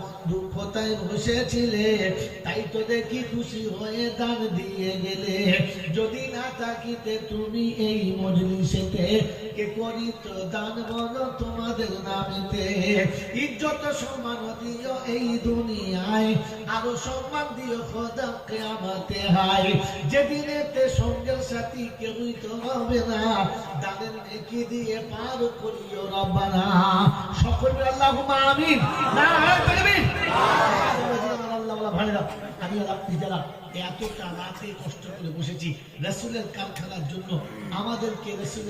বন্ধু কোথায় বসেছিলে, তাই তো দেখি খুশি হয়ে দান দিয়ে গেলে। যদি না থাকিতে তুমি এই মজলিসেতে, কে করিত দান বলো তোমাদের নামেতে। ইজ্জত সম্মান দিও এই দুনিয়ায়, আরও সম্মান দিও খোদা কেয়ামতে হায়। যেদিনেতে সঙ্গের সাথী কেউই তো হবে না, দানের নেকি দিয়ে পার করিও রব্বানা। সকলে আল্লাহ আমিন। না আর আপনি যারা এতটা রাতে কষ্ট করে বসেছি রসুলের কারখানার জন্য আমাদেরকে রসুলের